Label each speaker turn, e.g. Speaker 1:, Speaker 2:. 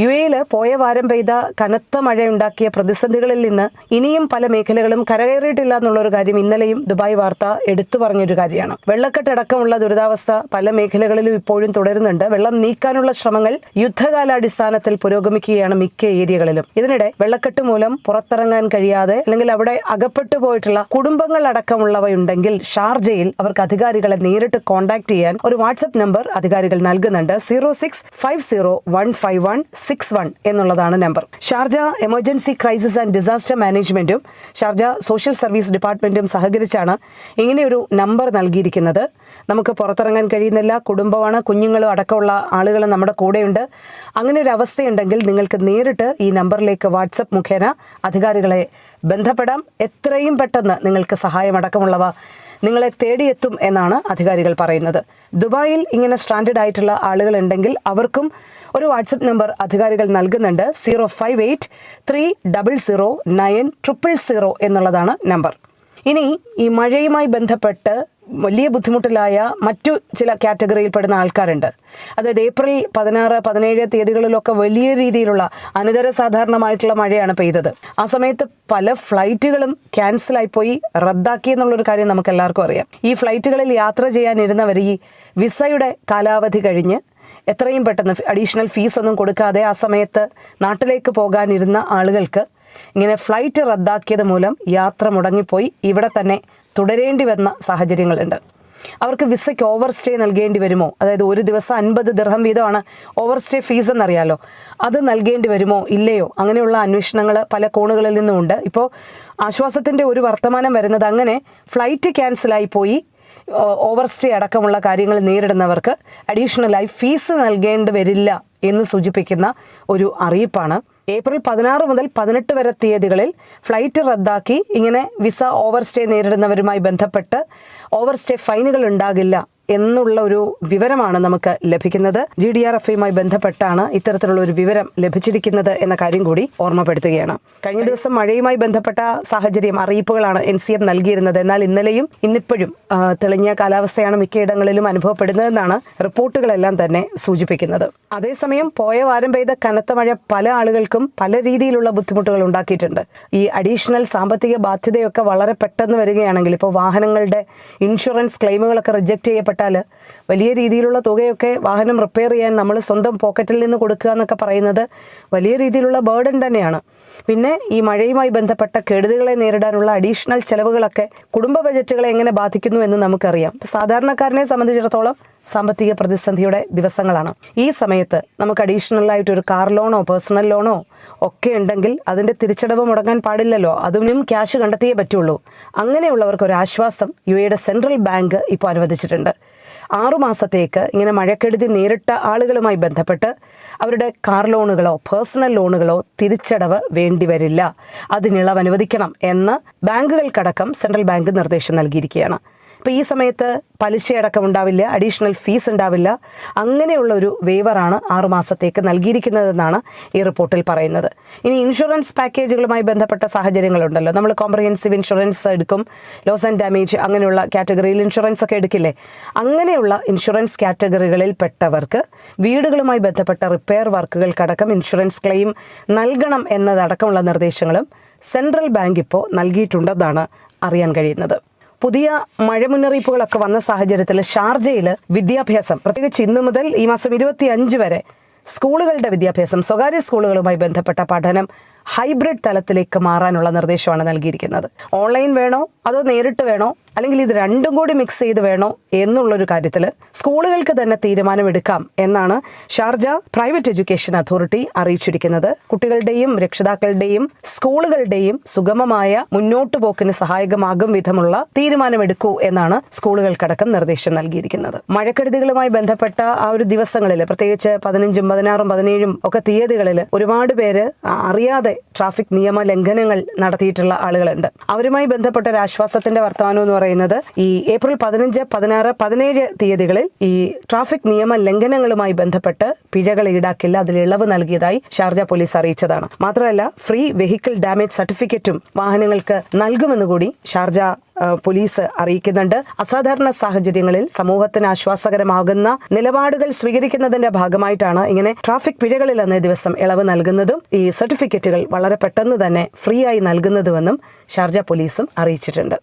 Speaker 1: U എയിൽ പോയ വാരം പെയ്ത കനത്ത മഴയുണ്ടാക്കിയ പ്രതിസന്ധികളിൽ നിന്ന് ഇനിയും പല മേഖലകളും കരകയറിയിട്ടില്ല എന്നുള്ള ഒരു കാര്യം ഇന്നലെയും ദുബായ് വാർത്ത എടുത്തു പറഞ്ഞൊരു കാര്യമാണ്. വെള്ളക്കെട്ടടക്കമുള്ള ദുരിതാവസ്ഥ പല മേഖലകളിലും ഇപ്പോഴും തുടരുന്നുണ്ട്. വെള്ളം നീക്കാനുള്ള ശ്രമങ്ങൾ യുദ്ധകാലാടിസ്ഥാനത്തിൽ പുരോഗമിക്കുകയാണ് മിക്ക ഏരിയകളിലും. ഇതിനിടെ വെള്ളക്കെട്ട് മൂലം പുറത്തിറങ്ങാൻ കഴിയാതെ അല്ലെങ്കിൽ അവിടെ അകപ്പെട്ടു പോയിട്ടുള്ള കുടുംബങ്ങൾ അടക്കമുള്ളവയുണ്ടെങ്കിൽ ഷാർജയിൽ അവർക്ക് അധികാരികളെ നേരിട്ട് കോൺടാക്ട് ചെയ്യാൻ ഒരു വാട്സ്ആപ്പ് നമ്പർ അധികാരികൾ നൽകുന്നുണ്ട്. Zero six five zero one five one six one എന്നുള്ളതാണ് number. Sharjah emergency crisis and disaster മാനേജ്മെന്റും ഷാർജ സോഷ്യൽ സർവീസ് ഡിപ്പാർട്ട്മെന്റും സഹകരിച്ചാണ് ഇങ്ങനെയൊരു നമ്പർ നൽകിയിരിക്കുന്നത്. നമുക്ക് പുറത്തിറങ്ങാൻ കഴിയുന്നില്ല കുടുംബമാണ് കുഞ്ഞുങ്ങളും അടക്കമുള്ള ആളുകൾ നമ്മുടെ കൂടെയുണ്ട്. അങ്ങനെ ഒരു അവസ്ഥയുണ്ടെങ്കിൽ നിങ്ങൾക്ക് നേരിട്ട് ഈ നമ്പറിലേക്ക് വാട്സപ്പ് മുഖേന അധികാരികളെ ബന്ധപ്പെടാം. എത്രയും പെട്ടെന്ന് നിങ്ങൾക്ക് സഹായമടക്കമുള്ളവ നിങ്ങളെ തേടിയെത്തും എന്നാണ് അധികാരികൾ പറയുന്നത്. ദുബായിൽ ഇങ്ങനെ സ്റ്റാൻഡേർഡ് ആയിട്ടുള്ള ആളുകൾ ഉണ്ടെങ്കിൽ അവർക്കും ഒരു വാട്സപ്പ് നമ്പർ അധികാരികൾ നൽകുന്നുണ്ട്. Zero five eight three double zero nine triple zero എന്നുള്ളതാണ് നമ്പർ. ഇനി ഈ മഴയുമായി ബന്ധപ്പെട്ട് വലിയ ബുദ്ധിമുട്ടിലായ മറ്റു ചില കാറ്റഗറിയിൽപ്പെടുന്ന ആൾക്കാരുണ്ട്. അതായത് ഏപ്രിൽ പതിനാറ് പതിനേഴ് തീയതികളിലൊക്കെ വലിയ രീതിയിലുള്ള അനിതര സാധാരണമായിട്ടുള്ള മഴയാണ് പെയ്തത്. ആ സമയത്ത് പല ഫ്ലൈറ്റുകളും ക്യാൻസലായിപ്പോയി. റദ്ദാക്കി എന്നുള്ളൊരു കാര്യം നമുക്ക് എല്ലാവർക്കും അറിയാം. ഈ ഫ്ലൈറ്റുകളിൽ യാത്ര ചെയ്യാനിരുന്നവർ ഈ വിസയുടെ കാലാവധി കഴിഞ്ഞ് എത്രയും പെട്ടെന്ന് അഡീഷണൽ ഫീസ് ഒന്നും കൊടുക്കാതെ ആ സമയത്ത് നാട്ടിലേക്ക് പോകാനിരുന്ന ആളുകൾക്ക് ഇങ്ങനെ ഫ്ലൈറ്റ് റദ്ദാക്കിയത് മൂലം യാത്ര മുടങ്ങിപ്പോയി. ഇവിടെ തന്നെ തുടരേണ്ടി വന്ന സാഹചര്യങ്ങളുണ്ട്. അവർക്ക് വിസയ്ക്ക് ഓവർ സ്റ്റേ നൽകേണ്ടി വരുമോ? അതായത് ഒരു ദിവസം അൻപത് ദിർഹം വീതമാണ് ഓവർ സ്റ്റേ ഫീസ് എന്നറിയാലോ. അത് നൽകേണ്ടി വരുമോ? ഇല്ലയോ? അങ്ങനെയുള്ള അന്വേഷണങ്ങൾ പല കോണുകളിൽ നിന്നുമുണ്ട്. ഇപ്പോൾ ആശ്വാസത്തിന്റെ ഒരു വർത്തമാനം വരുന്നത് അങ്ങനെ ഫ്ലൈറ്റ് ക്യാൻസലായി പോയി. ഓവർ സ്റ്റേ അടക്കമുള്ള കാര്യങ്ങൾ നേരിടുന്നവർക്ക് അഡീഷണലായി ഫീസ് നൽകേണ്ടി വരില്ല എന്ന് സൂചിപ്പിക്കുന്ന ഒരു അറിയിപ്പാണ്. ഏപ്രിൽ പതിനാറ് മുതൽ പതിനെട്ട് വരെ തീയതികളിൽ ഫ്ലൈറ്റ് റദ്ദാക്കി. ഇങ്ങനെ വിസ ഓവർ സ്റ്റേ നേരിടുന്നവരുമായി ബന്ധപ്പെട്ട് ഓവർ സ്റ്റേ ഫൈനുകൾ ഉണ്ടാകില്ല. എന്നുള്ള ഒരു വിവരമാണ് നമുക്ക് ലഭിക്കുന്നത്. ജി ഡി ആർ എഫുമായി ബന്ധപ്പെട്ടാണ് ഇത്തരത്തിലുള്ള ഒരു വിവരം ലഭിച്ചിരിക്കുന്നത് എന്ന കാര്യം കൂടി ഓർമ്മപ്പെടുത്തുകയാണ്. കഴിഞ്ഞ ദിവസം മഴയുമായി ബന്ധപ്പെട്ട സാഹചര്യം അറിയിപ്പുകളാണ് എൻ സി എം നൽകിയിരുന്നത്. എന്നാൽ ഇന്നലെയും ഇന്നിപ്പോഴും തെളിഞ്ഞ കാലാവസ്ഥയാണ് മിക്കയിടങ്ങളിലും അനുഭവപ്പെടുന്നതെന്നാണ് റിപ്പോർട്ടുകളെല്ലാം തന്നെ സൂചിപ്പിക്കുന്നത്. അതേസമയം പോയ വാരം പെയ്ത കനത്ത മഴ പല ആളുകൾക്കും പല രീതിയിലുള്ള ബുദ്ധിമുട്ടുകൾ ഉണ്ടാക്കിയിട്ടുണ്ട്. ഈ അഡീഷണൽ സാമ്പത്തിക ബാധ്യതയൊക്കെ വളരെ പെട്ടെന്ന് വരികയാണെങ്കിൽ ഇപ്പോൾ വാഹനങ്ങളുടെ ഇൻഷുറൻസ് ക്ലെയിമുകളൊക്കെ റിജക്റ്റ് ചെയ്യപ്പെട്ടാൽ വലിയ രീതിയിലുള്ള തുകയൊക്കെ വാഹനം റിപ്പയർ ചെയ്യാൻ നമ്മൾ സ്വന്തം പോക്കറ്റിൽ നിന്ന് കൊടുക്കുക എന്നൊക്കെ പറയുന്നത് വലിയ രീതിയിലുള്ള ബേർഡൻ തന്നെയാണ്. പിന്നെ ഈ മഴയുമായി ബന്ധപ്പെട്ട കെടുതികളെ നേരിടാനുള്ള അഡീഷണൽ ചെലവുകളൊക്കെ കുടുംബ ബജറ്റുകളെ എങ്ങനെ ബാധിക്കുന്നു എന്ന് നമുക്കറിയാം. സാധാരണക്കാരനെ സംബന്ധിച്ചിടത്തോളം സാമ്പത്തിക പ്രതിസന്ധിയുടെ ദിവസങ്ങളാണ്. ഈ സമയത്ത് നമുക്ക് അഡീഷണൽ ആയിട്ട് ഒരു കാർ ലോണോ പേഴ്സണൽ ലോണോ ഒക്കെ ഉണ്ടെങ്കിൽ അതിന്റെ തിരിച്ചടവ് മുടങ്ങാൻ പാടില്ലല്ലോ. അതിനും ക്യാഷ് കണ്ടെത്തിയേ പറ്റുള്ളൂ. അങ്ങനെയുള്ളവർക്ക് ഒരു ആശ്വാസം യു എയുടെ സെൻട്രൽ ബാങ്ക് ഇപ്പോൾ അനുവദിച്ചിട്ടുണ്ട്. ആറുമാസത്തേക്ക് ഇങ്ങനെ മഴക്കെടുതി നേരിട്ട ആളുകളുമായി ബന്ധപ്പെട്ട് അവരുടെ കാർ ലോണുകളോ പേഴ്സണൽ ലോണുകളോ തിരിച്ചടവ് വേണ്ടിവരില്ല അതിനിളവ് അനുവദിക്കണം എന്ന് ബാങ്കുകൾക്കടക്കം സെൻട്രൽ ബാങ്ക് നിർദ്ദേശം നൽകിയിരിക്കുകയാണ്. ഇപ്പോൾ ഈ സമയത്ത് പലിശയടക്കം ഉണ്ടാവില്ല അഡീഷണൽ ഫീസ് ഉണ്ടാവില്ല. അങ്ങനെയുള്ള ഒരു വേവറാണ് ആറുമാസത്തേക്ക് നൽകിയിരിക്കുന്നതെന്നാണ് ഈ റിപ്പോർട്ടിൽ പറയുന്നത്. ഇനി ഇൻഷുറൻസ് പാക്കേജുകളുമായി ബന്ധപ്പെട്ട സാഹചര്യങ്ങളുണ്ടല്ലോ. നമ്മൾ കോംപ്രഹെൻസീവ് ഇൻഷുറൻസ് എടുക്കും ലോസ് ആൻഡ് ഡാമേജ് അങ്ങനെയുള്ള കാറ്റഗറിയിൽ ഇൻഷുറൻസ് ഒക്കെ എടുക്കില്ലേ? അങ്ങനെയുള്ള ഇൻഷുറൻസ് കാറ്റഗറികളിൽ പെട്ടവർക്ക് വീടുകളുമായി ബന്ധപ്പെട്ട റിപ്പയർ വർക്കുകൾക്കടക്കം ഇൻഷുറൻസ് ക്ലെയിം നൽകണം എന്നതടക്കമുള്ള നിർദ്ദേശങ്ങളും സെൻട്രൽ ബാങ്ക് ഇപ്പോൾ നൽകിയിട്ടുണ്ടെന്നാണ് അറിയാൻ കഴിയുന്നത്. പുതിയ മഴ മുന്നറിയിപ്പുകളൊക്കെ വന്ന സാഹചര്യത്തിൽ ഷാർജയിൽ വിദ്യാഭ്യാസം പ്രത്യേകിച്ച് ഇന്നു മുതൽ ഈ മാസം ഇരുപത്തി അഞ്ച് വരെ സ്കൂളുകളുടെ വിദ്യാഭ്യാസം സ്വകാര്യ സ്കൂളുകളുമായി ബന്ധപ്പെട്ട പഠനം ഹൈബ്രിഡ് തലത്തിലേക്ക് മാറാനുള്ള നിർദ്ദേശമാണ് നൽകിയിരിക്കുന്നത്. ഓൺലൈൻ വേണോ? അതോ നേരിട്ട് വേണോ? അല്ലെങ്കിൽ ഇത് രണ്ടും കൂടി മിക്സ് ചെയ്ത് വേണോ എന്നുള്ളൊരു കാര്യത്തിൽ സ്കൂളുകൾക്ക് തന്നെ തീരുമാനമെടുക്കാം എന്നാണ് ഷാർജ പ്രൈവറ്റ് എഡ്യൂക്കേഷൻ അതോറിറ്റി അറിയിച്ചിരിക്കുന്നത്. കുട്ടികളുടെയും രക്ഷിതാക്കളുടെയും സ്കൂളുകളുടെയും സുഗമമായ മുന്നോട്ടു പോക്കിന് സഹായകമാകും വിധമുള്ള തീരുമാനമെടുക്കൂ എന്നാണ് സ്കൂളുകൾക്കടക്കം നിർദ്ദേശം നൽകിയിരിക്കുന്നത്. മഴക്കെടുതികളുമായി ബന്ധപ്പെട്ട ആ ഒരു ദിവസങ്ങളിൽ പ്രത്യേകിച്ച് പതിനഞ്ചും പതിനാറും പതിനേഴും ഒക്കെ തീയതികളിൽ ഒരുപാട് പേര് അറിയാതെ ട്രാഫിക് നിയമ ലംഘനങ്ങൾ നടത്തിയിട്ടുള്ള ആളുകളുണ്ട്. അവരുമായി ബന്ധപ്പെട്ട ഒരു ആശ്വാസത്തിന്റെ വർത്തമാനം എന്ന് പറയുന്നത്. ഈ ഏപ്രിൽ പതിനഞ്ച് പതിനാറ് പതിനേഴ് തീയതികളിൽ ഈ ട്രാഫിക് നിയമ ലംഘനങ്ങളുമായി ബന്ധപ്പെട്ട് പിഴകൾ ഈടാക്കില്ല. അതിൽ ഇളവ് നൽകിയതായി ഷാർജ പോലീസ് അറിയിച്ചതാണ്. മാത്രമല്ല ഫ്രീ വെഹിക്കിൾ ഡാമേജ് സർട്ടിഫിക്കറ്റും വാഹനങ്ങൾക്ക് നൽകുമെന്ന് കൂടി ഷാർജ പോലീസ് അറിയിക്കുന്നുണ്ട്. അസാധാരണ സാഹചര്യങ്ങളിൽ സമൂഹത്തിന് ആശ്വാസകരമാകുന്ന നിലപാടുകൾ സ്വീകരിക്കുന്നതിന്റെ ഭാഗമായിട്ടാണ് ഇങ്ങനെ ട്രാഫിക് പിഴകളിൽ അന്നേ ദിവസം ഇളവ് നൽകുന്നതും ഈ സർട്ടിഫിക്കറ്റുകൾ വളരെ പെട്ടെന്ന് തന്നെ ഫ്രീ ആയി നൽകുന്നതുമെന്നും ഷാർജ പോലീസും അറിയിച്ചിട്ടുണ്ട്.